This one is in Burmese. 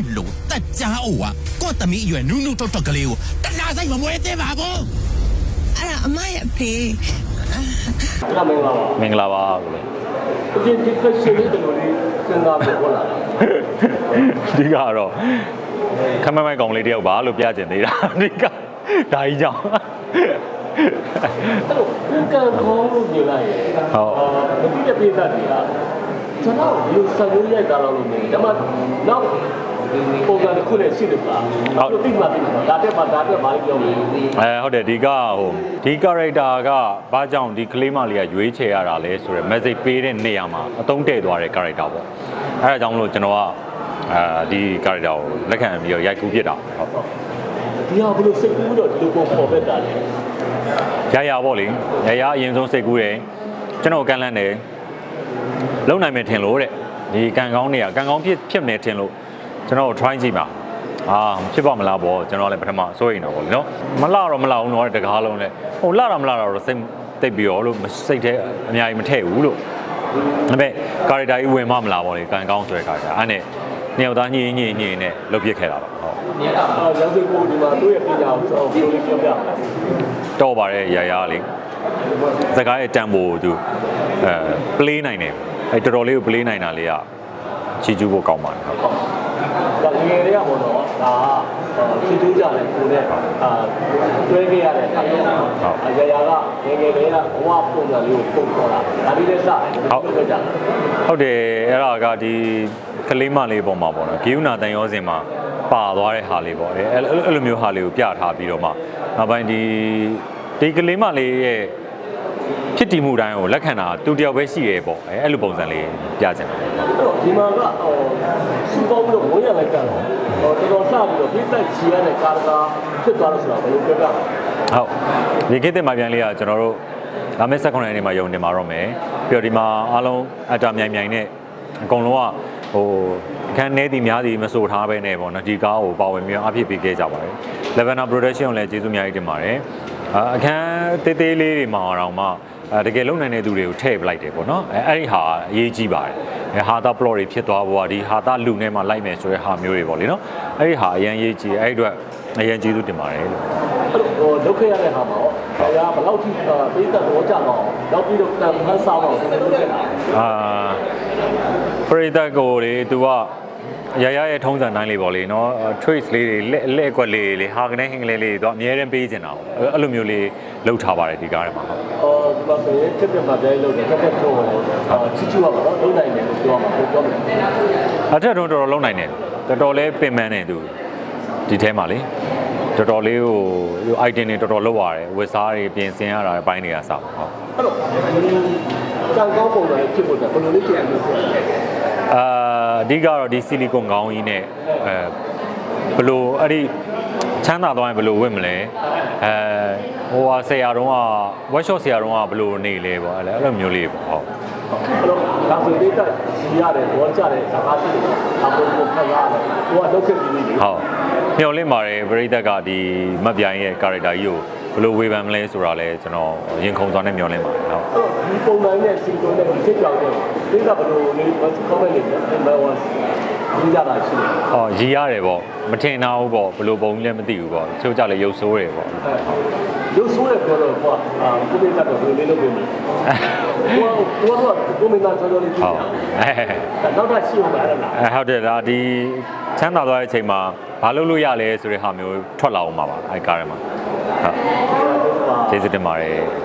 င့်လို့တက်ကြားအိုကကော့တမီအရွယ်နုနုတုတ်တုတ်ကလေးကိုတနာဆိုင်မမွေးသေးပါဘူးအဲ့ဒါအမရဲ့အဖေအဲ့ဒါမင်္ဂလာပါမင်္ဂလာပါကိုလေအပြင်ဒီဖက်ရှင်လေးတို့လေးစဉ်းစားပြီးဟောလာတာအဓိကကတော့ခမမိုက်ကောင်လေးတယောက်ပါလို့ပြချင်သေးတာအဓိကဒါကြီးကြောင့်အဲ့တော့ကိုကံကောင်းလို့မြင်လိုက်ရင်ဟုတ်အာမတိတဲ့ပိဿတ်တွေကကျွန်တော်ဒီလိုဆက်လို့ရိုက်တာလို့မြင်တယ်ဒါမှနောက် ပုံစံတစ်ခုနဲ့ရှိတယ်ပါဟုတ်တိမှတိမှဒါတက်ပါဒါတက်ပါပြောလို့အဲဟုတ်တယ်ဒီကဟိုဒီ character ကဘာကြောင့်ဒီကလေးမလေးကရွေးချယ်ရတာလဲဆိုတော့ message ပေးတဲ့နေရာမှာအသုံးတည့်သွားတဲ့ character ပေါ့အဲဒါကြောင့်မလို့ကျွန်တော်ကအာဒီ character ကိုလက်ခံပြီးတော့ရိုက်ကူးပြစ်တာဟုတ်ဒီဟာဘလို့စိတ်ကူးတော့ဒီလိုပုံပေါ်ပဲတာလေရရပေါ့လေရရအရင်ဆုံးစိတ်ကူးတယ်ကျွန်တော်ကန်လန့်တယ်လုံနိုင်မယ်ထင်လို့တဲ့ဒီကန်ကောင်းတွေကကန်ကောင်းဖြစ်ဖြစ်မယ်ထင်လို့ ကျွန်တော် try ကြည့်ပါအာဖြစ်ပါမလားပေါ့ကျွန်တော်လည်းပထမစိုးရိမ်တော့ပေါ့လေနော်မလှတော့မလှအောင်တော့တကားလုံးနဲ့ဟိုလှတာမလှတာတော့စိတ်တိတ်ပြီးရောလို့စိတ်ထဲအများကြီးမထည့်ဘူးလို့ဒါပေမဲ့ character ကြီးဝင်မမလားပေါ့လေကန်ကောင်းဆိုတဲ့ character အဲ့နဲ့နှစ်ယောက်သားညင်ညင်ညင်နဲ့လုပ်ပြစ်ခဲ့တာပါဟုတ်အာရန်စိတ်ကိုဒီမှာတို့ရဲ့ပညာကိုကျွန်တော်ပြောလေးပြောပြတော့ပါတယ်ရရလေးစကားရဲ့တန်ဖိုးသူအဲ play နိုင်တယ်အဲတော်တော်လေးကို play နိုင်တာလေးကချီကျူးဖို့ကောင်းပါတယ်ဟုတ်ဒါ ငယ်တွေကပေါ့နော်ဒါချီတူးကြတယ်ကိုနဲ့အာတွဲခဲ့ရတဲ့အခါကျတော့အရာရာကငယ်ငယ်လေးကဘဝပုံစံလေးကိုပုံပေါ်လာဒါလေးလည်းစတယ်ဟုတ်ကြတယ်ဟုတ်တယ်အဲ့ဒါကဒီကလေးမလေးပေါ်မှာပေါ့နော်ဂိယူနာတန်ရောစင်မှာပါသွားတဲ့ဟာလေးပေါ့အဲအဲ့အဲ့လိုမျိုးဟာလေးကိုပြထားပြီးတော့မှနောက်ပိုင်းဒီဒီကလေးမလေးရဲ့ ဖြစ်တည်မှုတိုင်းကိုလက်ခံတာသူတယောက်ပဲရှိရဲပေါ့အဲအဲ့လိုပုံစံလေးပြချင်တယ်အဲ့တော့ဒီမှာကဟိုစူပေါင်းပြီးတော့ဝင်ရလိုက်ကြတော့ဟိုတော်တော်စပြီးတော့ပြတ်ချီရတဲ့ကာရကာဖြစ်သွားလို့ဆိုတာဘယ်လိုပြောပြလဲဟုတ်ဒီခေတ်သစ်မှာပြန်လေးကကျွန်တော်တို့လာမယ့်16ရက်နေ့မှာယုံတင်มาတော့မယ်ပြီးတော့ဒီမှာအားလုံးအတာမြိုင်မြိုင်နဲ့အကုန်လုံးကဟိုအခန်းနေသည်များသည်မဆိုထားပဲနဲ့ပေါ့နော်ဒီကားကိုပါဝင်ပြီးတော့အဖြစ်ပေးခဲ့ကြပါတယ် Levena Production ကိုလည်းကျေးဇူးအများကြီးတင်ပါတယ်အာအခန်းသေးသေးလေးတွေမှာတော့မှအဲ တကယ်လုံနိုင်တဲ့သူတွေကိုထည့်ပလိုက်တယ်ပေါ့နော်အဲအဲ့ဒီဟာအရေးကြီးပါတယ်အဲဟာတာ plot တွေဖြစ်သွားဖို့ကဒီဟာတာလူနဲ့မှလိုက်မယ်ဆိုတဲ့ဟာမျိုးတွေပေါ့လေနော်အဲ့ဒီဟာအရင်ရေးကြီးအဲ့ဒီအတွက်အရင်ကျေးဇူးတင်ပါတယ်လို့အဲ့လိုဟိုလုတ်ခဲ့ရတဲ့ဟာမှာဟောဆရာဘယ်လောက်ထိပေးသက်တော့ကြတော့နောက်ပြီးတော့တန်ဖန်စားတော့ဘယ်လိုလုပ်ခဲ့တာအာပရိသတ်ကိုလေ तू က ရရရဲ့ထုံးစံတိုင်းလေးပေါ့လေနော် trace လေးတွေလက်လက်အကွက်လေးတွေလေဟာကနေဟင်းကလေးလေးတွေ तू အများရင်ပေးချင်တာပေါ့အဲ့အဲ့လိုမျိုးလေးလှုပ်ထားပါတယ်ဒီကားထဲမှာဟုတ်အော်ဒီမှာဆိုရင်တစ်ပြတ်မှာပြိုင်လို့တက်တက်တော့အာချီချူပါတော့လုံနိုင်တယ်လို့ပြောမှာကိုပြောမယ်အထက်တော့တော်တော်လုံးနိုင်တယ်တော်တော်လေးပင်ပန်းတယ် तू ဒီထဲမှာလေတော်တော်လေးဟို item တွေတော်တော်လောက်ရတယ်ဝက်စားတွေပြင်ဆင်ရတာအပိုင်းတွေကစပါဟုတ်အဲ့တော့ကံကောင်းပုံစံလေးဖြစ်ဖို့ဘယ်လိုလေးဖြစ်ရမလဲဆိုတော့အာအ ဓိကတော့ဒီဆီလီကွန်ခေါင်းကြီးနဲ့အဲဘလို့အဲ့ဒီချမ်းသာသွားရင်ဘလို့ဝင့်မလဲအဲဟိုဟာဆရာတော်က workshop ဆရာတော်ကဘလို့နေလဲပေါ့အဲ့လိုမျိုးလေးပေါ့ဟုတ်အဲ့တော့ဒါဆိုပေးသက်ရတယ်ဘောကြတယ်စကားဖြစ်တယ်အပေါ်ကိုခက်ရတယ်ဟိုကလုတ်ခဲ့ပြီးပြီဟုတ်မျော်လင့်ပါတယ်ပရိသတ်ကဒီမတ်ပြိုင်ရဲ့ character ကြီးကို ဘလို့ဝေဖန်မလဲဆိုတာလဲကျွန်တော်ရင်ခုန်စွာနဲ့မျော်လင့်ပါတယ်ဟုတ်အဲ့တော့ဒီပုံစံနဲ့စီကွန်နဲ့ဒီကြောင်နဲ့ပေးသက်ဘယ်လိုလေး comment လေး number 1ဒီကြတာရှိတယ်။အော်ရီရတယ်ပေါ့မထင်တာဘူးပေါ့ဘယ်လိုပုံကြီးလဲမသိဘူးပေါ့ချိုးကြလဲရုပ်ဆိုးတယ်ပေါ့ရုပ်ဆိုးရပြောတော့ကွာအာကိုပေးသက်တော့ဘယ်လိုလေးလုပ်ပေးမလဲကိုကတော့ကိုမင်းသားတော်တော်လေးကြည့်ဟုတ်ရအဲနောက်တော့ရှိအောင်ပါလားအဲဟုတ်တယ်ဒါဒီချမ်းသာသွားတဲ့အချိန်မှာဘာလုပ်လို့ရလဲဆိုတဲ့ဟာမျိုးထွက်လာအောင်ပါပါအဲကားထဲမှာ ဟုတ်ကျေးဇူးတင်ပါတယ်